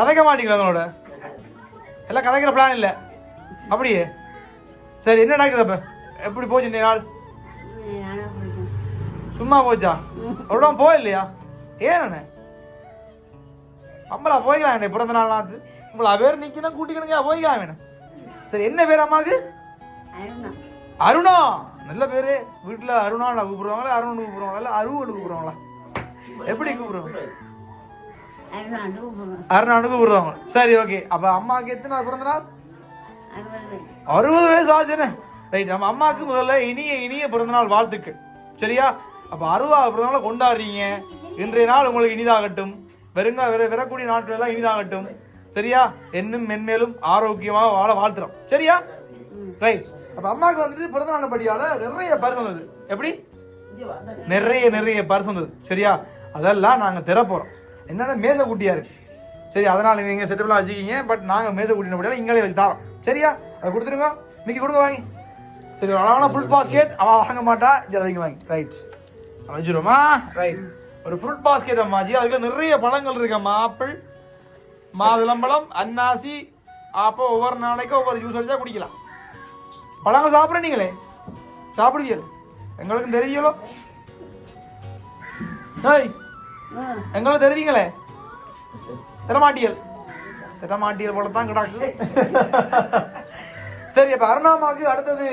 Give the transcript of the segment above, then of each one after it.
கதைக்க மாட்டீங்களா உங்களோட எல்லாம் கதைக்கிற பிளான் இல்லை. அப்படியே. சரி என்ன நடக்குது அப்ப? எப்படி போச்சு இந்த நாள்? சும்மா போச்சா? ஒரு போக போயில்லையா ஏன் அண்ணே? போய்க்கலாம் என்ன பிறந்த நாள் நாத்து. உங்களா பேர் நிற்கணும் கூட்டிக்கணுங்க போய்க்கலாம் வேணும். சரி என்ன பேர் அம்மாவுக்கு அருணா. நல்ல பேர். வீட்டில் அருணான்னு கூப்பிடுவாங்களா அருண் கூப்பிடுவாங்களா இல்ல அருவன்னு கூப்பிடுவாங்களா? எப்படி கூப்பிடுவாங்க? அருணான்னு கூப்பிடுவாங்க சரி ஓகே அப்ப அம்மாக்கு எத்தனை பிறந்த நாள்? அறுபது வயசு. ஆச்சுன்னு ரைட் நம்ம அம்மாவுக்கு முதல்ல இனிய இனிய பிறந்தநாள் வாழ்த்துக்கள். சரியா? அப்ப அறுபதாவது பிறந்தநாள் கொண்டாடுறீங்க. இன்றைய நாள் உங்களுக்கு இனிதாகட்டும். வெறுங்க விர விரக்கூடிய நாட்கள் எல்லாம் இனிதாகட்டும். சரியா? என்னும் மென்மேலும் ஆரோக்கியமாக வாழ வாழ்த்துறோம். சரியா? ரைட் அப்ப அம்மாவுக்கு வந்துட்டு பிறந்த நாள் படியால நிறைய பரிசு வந்தது எப்படி? நிறைய நிறைய பரிசு வந்தது சரியா? அதெல்லாம் நாங்க தர போறோம் என்னன்னா மேசை குட்டியா இருக்கு? சரி அதனால நீங்கள் செட்டப்லாம் வச்சுக்கிங்க பட் நாங்கள் மேச கூட்டின படியால இங்களே வச்சு தரோம் சரியா? அதை கொடுத்துருங்க. இன்னைக்கு கொடுங்க வாங்கி. சரி அழகான ஃபுல் பாஸ்கெட் அவள் வாங்க மாட்டா. சரி வாங்கி. ரைட் வச்சிருவோமா? ரைட் ஒரு ஃப்ரூட் பாஸ்கெட் அம்மாஜி அதுக்குள்ள நிறைய பழங்கள் இருக்கம்மா ஆப்பிள் மாதுளம்பழம் அன்னாசி. அப்போ ஒவ்வொரு நாளைக்கும் ஒவ்வொரு ஜூஸ் அடிச்சா குடிக்கலாம். பழங்கள் சாப்பிட்ற நீங்களே? சாப்பிடுவீங்க எங்களுக்கும் தெரியலோ ஏய் ம் தெரிவிங்களே? தரமாட்டியல் தரமாட்டியல் போல தான் கிடாக்கு. சரி அப்போ அருணாமாவுக்கு அடுத்தது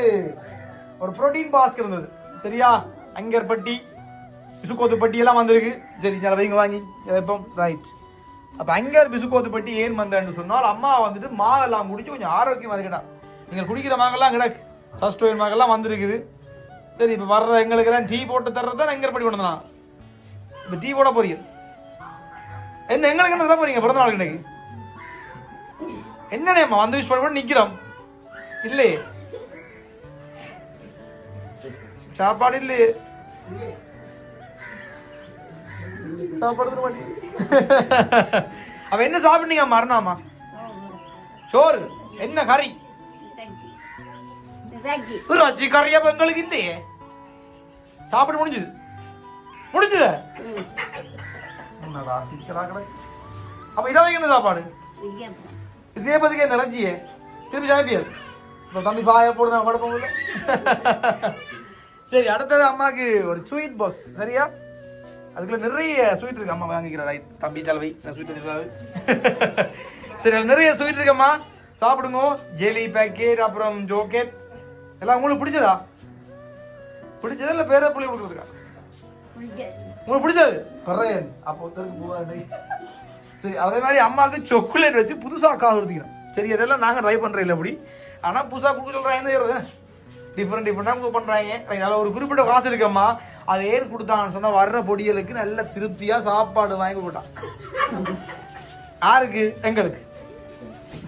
ஒரு புரோட்டீன் பாஸ்க் இருந்தது. சரியா? அங்கர்பட்டி பிசுக்கோத்துப்பட்டி எல்லாம் வந்திருக்கு. சரி சில வைங்க வாங்கி வைப்போம். ரைட் அப்போ அங்கர் பிசுக்கோத்துப்பட்டி ஏன் வந்தேன்னு சொன்னால் அம்மா வந்துட்டு மாவெல்லாம் குடிச்சு கொஞ்சம் ஆரோக்கியமாக இருக்கட்டா நீங்கள் குடிக்கிற மாங்கெல்லாம் கிடக்கு. சஸ்டோயின் மாங்கெல்லாம் வந்திருக்குது. சரி இப்போ வர்ற எங்களுக்கு எல்லாம் டீ போட்டு தர்றது தான் அங்கர்பட்டி கொண்டு வந்தான். இப்ப டீ போட போறீங்க. என்ன எங்களுக்கு என்ன தர போறீங்க பிறந்த நாளுக்கு இன்னைக்கு என்னண்ணேம்மா வந்து விஷ் பண்ண நிக்கிறோம். இல்லையே சாப்பாடு இல்லையே சாப்பாடு அவ என்ன சாப்பிட்டீங்க மரணாமா சோறு. என்ன கறி? அச்சி கறியா எங்களுக்கு இல்லையே. சாப்பிட முடிஞ்சது. முடிஞ்சது. என்னடா சிக்கலா கடை. அப்ப இதாவைக்கு என்ன சாப்பாடு? இதே பதிக்கு என்ன ரஞ்சியே திருப்பி சாப்பியல் இப்போ தம்பி பாய போடுங்க குழப்பம் சரி அடுத்தது அம்மாக்கு ஒரு ஸ்வீட் பாக்ஸ் சரியா? அதுக்குள்ள நிறைய ஸ்வீட் இருக்கு. அம்மா வாங்கிக்கிற ரைட் தம்பி தலைவை ஸ்வீட் இருக்காது சரி அது நிறைய ஸ்வீட் இருக்கும்மா சாப்பிடுங்க. ஜெலி பேக்கெட் அப்புறம் ஜோக்கெட் எல்லாம் உங்களுக்கு பிடிச்சதா? பிடிச்சதா இல்லை பேர புள்ளி கொடுக்குறதுக்கா? உங்களுக்கு பிடிச்சது? பிறையன் அப்போ ஒருத்தருக்கு போவாண்டி சரி அதே மாதிரி அம்மாவுக்கு சாக்லேட் வச்சு புதுசாக கார் கொடுத்தீங்க சரி இதெல்லாம் நாங்கள் ட்ரை பண்ணுறோம் இல்லை அப்படி. ஆனால் புதுசாக கொடுக்க சொல்கிறாங்க என்ன செய்யறது? டிஃப்ரெண்ட் டிஃப்ரெண்டாக பண்ணுறாங்க அதில் ஒரு குறிப்பிட்ட காசு இருக்கம்மா அது ஏன் கொடுத்தாங்கன்னு சொன்னால் வர்ற பொடியலுக்கு நல்ல திருப்தியாக சாப்பாடு வாங்கி போட்டான் யாருக்கு? எங்களுக்கு.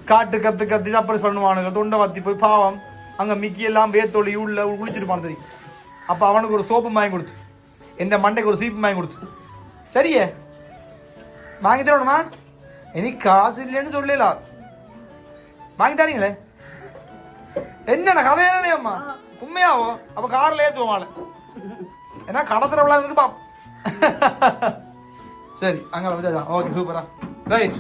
காட்டு கத்து கத்தி சப்பரஸ் பண்ணுவானுங்க. தொண்டை வத்தி போய் பாவம். அங்கே மிக்கி எல்லாம் வேத்தொழி உள்ள குளிச்சிருப்பான் தெரியும்? அப்போ அவனுக்கு ஒரு சோப்பு வாங்கி கொடுத்து. எந்த மண்டைக்கு ஒரு சீப்பு வாங்கி கொடுத்து சரியே வாங்கி தரணுமா இனி காசு இல்லைன்னு சொல்லலாம் வாங்கி தரீங்களே என்னண்ணா கதை என்னண்ணே அம்மா உண்மையாவோ அப்ப கார்ல ஏத்துவோமால ஏன்னா கடத்துற விழாவுக்கு பாப்போம் சரி அங்க ஓகே சூப்பரா ரைட்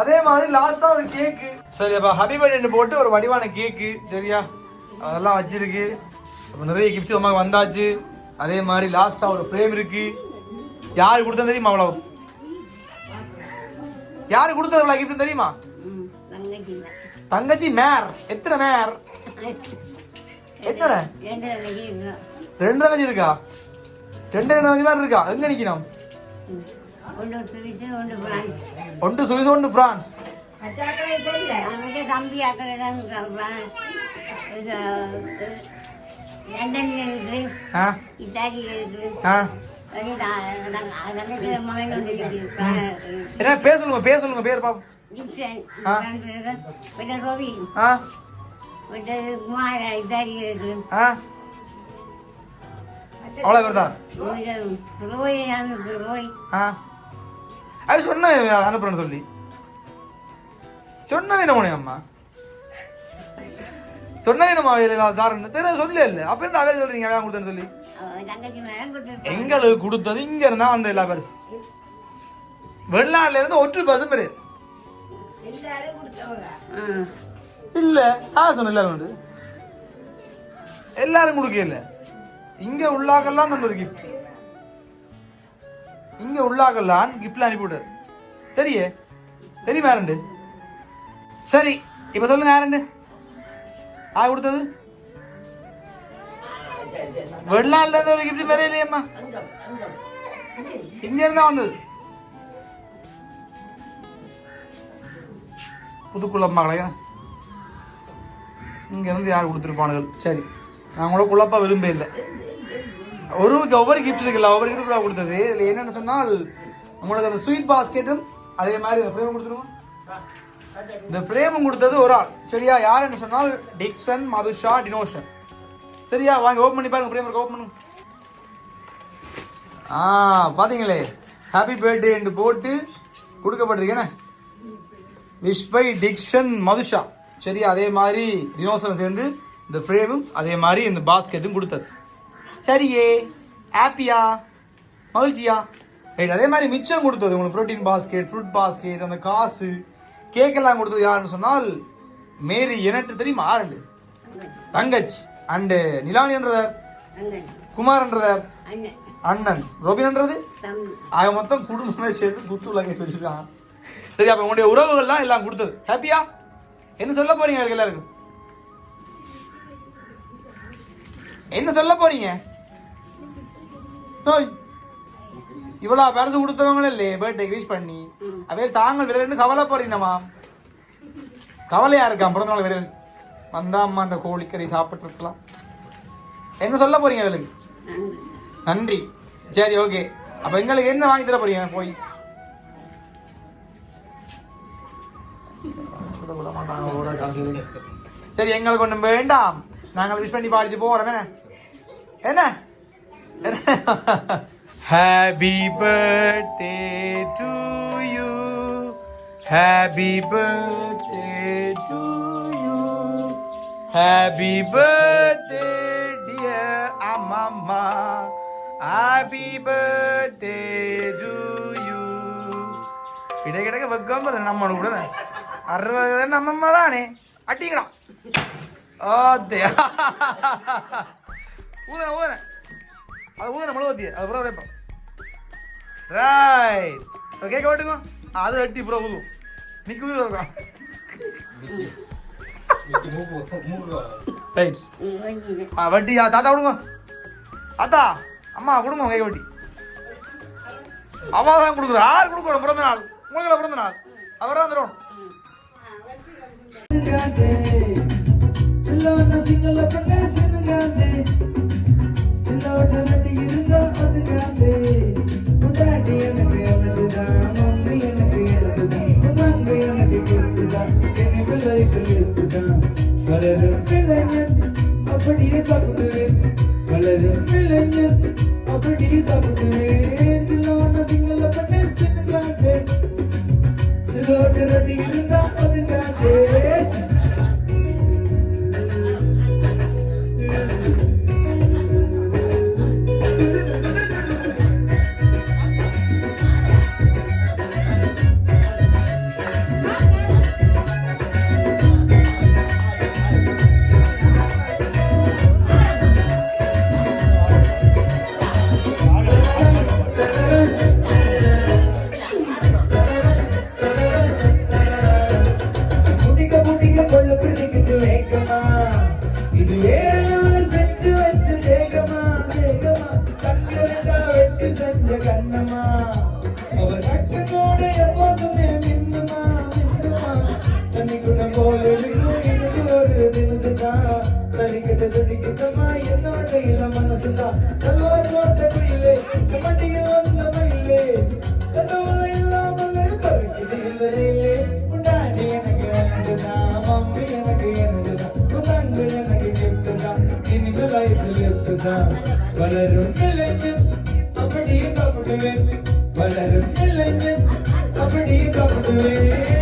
அதே மாதிரி லாஸ்டா ஒரு கேக்கு சரி அப்ப ஹபிபர்த்டே போட்டு ஒரு வடிவான கேக்கு சரியா அதெல்லாம் வச்சிருக்கு அப்ப நிறைய கிஃப்ட் அம்மாக்கு வந்தாச்சு அதே மாதிரி லாஸ்டா ஒரு ஃப்ரேம் இருக்கு. யாரு கொடுத்தா தெரியுமா அவ்வளவு? யாரு கொடுத்தது அவ்வளவு கிஃப்ட் தெரியுமா? தங்கச்சி மேர் எத்தனை மேர் எத்தனை? ரெண்டு தங்கச்சி இருக்கா? ரெண்டு ரெண்டு தங்கச்சி மாதிரி இருக்கா? எங்க நிக்கணும். ஒன்று சுவிஸு ஒன்று பிரான்ஸ். தம்பி ஆ. ஆ. என்ன பேர் சொல்லுங்க பேர் சொல்லுங்க பேர் பாப்போம் ஆ. அவ்வளோ பேர் தான் அது சொன்ன அனுப்புறேன்னு சொல்லி. சொன்னவே என்ன அம்மா? சொன்ன வேணுமா அவையில் தெரிய சொல்ல இல்லை. அப்ப என்ன அவையில் சொல்றீங்க? அவையா கொடுத்தேன்னு சொல்லி. எங்களுக்கு கொடுத்தது இங்க இருந்தா வந்த எல்லா பரிசு வெளிநாட்டுல இருந்து ஒற்று பரிசு பெரிய. இல்ல ஆ சொன்ன எல்லாரும் உண்டு? எல்லாரும் கொடுக்க இல்ல. இங்க உள்ளாக்கெல்லாம் தந்தது கிஃப்ட் இங்க உள்ளாக்கெல்லாம் கிஃப்ட்ல அனுப்பிவிட்டாரு. சரியே? தெரியுமா யாருண்டு சரி இப்ப சொல்லுங்க யாருண்டு ஆ கொடுத்தது வெளிநாட்டுல இருந்து ஒரு கிஃப்ட் வேற இல்லையம்மா இங்க இருந்தா வந்தது. புதுக்குள்ளம்மா கிடையாது இங்க இருந்து யார் கொடுத்துருப்பானுகள் சரி. நான் உங்களை குழப்பா விரும்ப இல்லை. ஒருவருக்கு ஒவ்வொரு கிஃப்ட் இருக்குல்ல ஒவ்வொரு கிஃப்ட் கொடுத்தது. இதில் என்னென்னு சொன்னால் உங்களுக்கு அந்த ஸ்வீட் பாஸ்கெட்டும் அதே மாதிரி இந்த ஃப்ரேம் கொடுத்துருவோம். இந்த ஃப்ரேமும் கொடுத்தது ஒரு ஆள். சரியா? யாருன்னு சொன்னால் டிக்சன் மதுஷா டினோஷன். சரியா? வாங்க ஓப்பன் பண்ணி பாருங்க ஃப்ரேம் ஓப்பன் பண்ணுங்க. ஆ பாத்தீங்களே. ஹாப்பி பர்த்டே போட்டு கொடுக்கப்பட்டிருக்கேனே விஷ் பை டிக்ஷன் மதுஷா. சரி அதே மாதிரி டினோசரம் சேர்ந்து இந்த ஃப்ரேமும் அதே மாதிரி இந்த பாஸ்கெட்டும் கொடுத்தது. சரியே. ஹாப்பியா மகிழ்ச்சியா? ரைட் அதே மாதிரி மிச்சம் கொடுத்தது உங்களுக்கு ப்ரோட்டீன் பாஸ்கெட் ஃப்ரூட் பாஸ்கெட் அந்த காசு கேக்கெல்லாம் கொடுத்தது யாருன்னு சொன்னால் மேரி எனக்கு தெரியுமா? ஆரண்டு தங்கச்சி அண்டு நிலானின்றதார் அண்ணன். குமார்ன்றதார் அண்ணன். அண்ணன். ரோபின்ன்றது ஆக மொத்தம் குடும்பமே சேர்த்து குத்து உலகை சொல்லிதான். சரி அப்ப உங்களுடைய உறவுகள் தான் எல்லாம் கொடுத்தது. ஹாப்பியா என்ன சொல்ல போறீங்க அவங்களுக்கு எல்லாருக்கும்? என்ன சொல்ல போறீங்க? ஓய். இவ்வளவு பரிசு கொடுத்தவங்களே இல்லையே பர்த்டே விஷ் பண்ணி. அவையில் தாங்கள் விரைவில் கவலை போறீங்கம்மா கவலையா இருக்கா பிறந்த நாள் விரைவில் வந்தா அம்மா அந்த கோழிக்கறி சாப்பிட்டு இருக்கலாம் என்ன சொல்ல போறீங்க அவளுக்கு நன்றி. நன்றி சரி ஓகே அப்ப எங்களுக்கு என்ன வாங்கி தர போறீங்க? போய். சரி எங்களுக்கு ஒண்ணும் வேண்டாம். நாங்கள் விஷ் பண்ணி பாடிட்டு போறோம் என்ன? என்ன? Happy birthday to you happy birthday to you happy birthday dear அம்மம்மா ஹாப்பி பர்த்டே டு யூ கிட கிடக்க வெக்கம் நம்ம கூட அறுபது நம்மம்மா தானே அட்டிங்களா ஓத்தே ஊதன ஊதன அது ஊதன முழுவத்தி அது புறம் வைப்போம் ரைட் கேட்க மாட்டுங்க அது அட்டி புறம் ஊதும் நிக்கு ஊது இருக்கும் ரைட் நீ வேண்டியது ஆ வட்டி தாத்தா கொடுங்க தாத்தா அம்மா கொடுங்க கை வட்டி அவ தான் கொடுக்குற யார் கொடுக்கணும் பிறந்த நாள் உங்களுக்கு பிறந்த நாள் அவர் தான் தருவோம் வளரும் இளைஞன் அப்படியே சாப்பிடுவேன். வளரும் இளைஞன் அப்படியே சாப்பிடுவேன். சில்லோன சிங்கள பண்ணே சிங்காதே சில்லோட்டு இருந்தா அதுக்காதே മിന്നുമാ അവർ കട്ടിനോടെ പോകുന്നേ മിന്നുമാ മിന്നുമാ പോലെ ഒരു ദിനസിതാ തനിക്കിട്ട് തനിക്കിട്ടമായി എന്നോട് ഇല്ല മനസ്സിതാ കല്ലോട്ടമില്ലേ മടിയിൽ ഒന്നുമില്ലേ കല്ലോളയില്ലാമല്ലേ പറിക്കുന്നില്ലേ ഉണ്ടാടി എനിക്ക് വേണ്ടതാ മമ്മി എനിക്ക് വേണ്ടതാ തങ്കൾ എനിക്ക് കിട്ടുക എനിക്ക് ലൈഫിൽ എത്തുക വളരും சாப்பிடுவேன் வளரும் இளைஞன் அப்படியே சாப்பிடுவேன்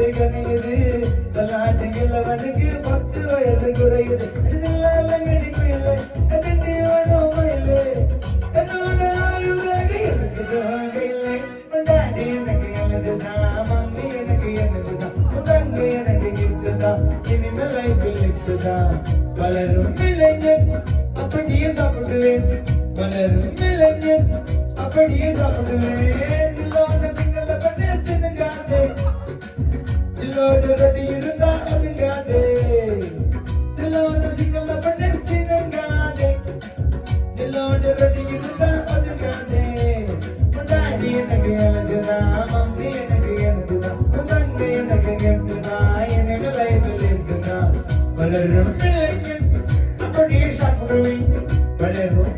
தாய் மனசு கணியுது தலாட்டுகிறவனுக்கு பத்து வயது குறையுது. கடிக்குமில்லை கட்டி வேணுமா இல்லை. என்னோட ஆயுதாக இருக்குது இல்லை. டாடி எனக்கு எனதுதான் மம்மி எனக்கு எனதுதான் தங்க எனக்கு இருக்குதான் இனிமேல் லைஃபில் இருக்குதான் வளரும் இளைஞர் அப்படியே சாப்பிடுவேன். வளரும் இளைஞர் அப்படியே சாப்பிடுவேன். இல்லோட ரெடி இருந்தா அதுங்காதே இல்லோட சிங்கள பண்ணே சினுங்காதே இல்லோட ரெடி இருந்தா அதுங்காதே எனக்கு மம்மி எனக்கு எனக்கு லைஃபில் வளரும் அப்படியே சாப்பிடுவேன். வளரும்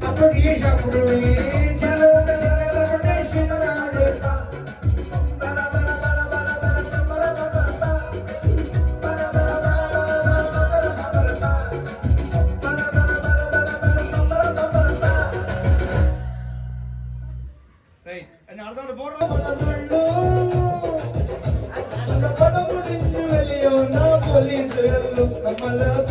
அப்படியே சாப்பிடுவேன். போலீஸ் நம்மள போலீஸ்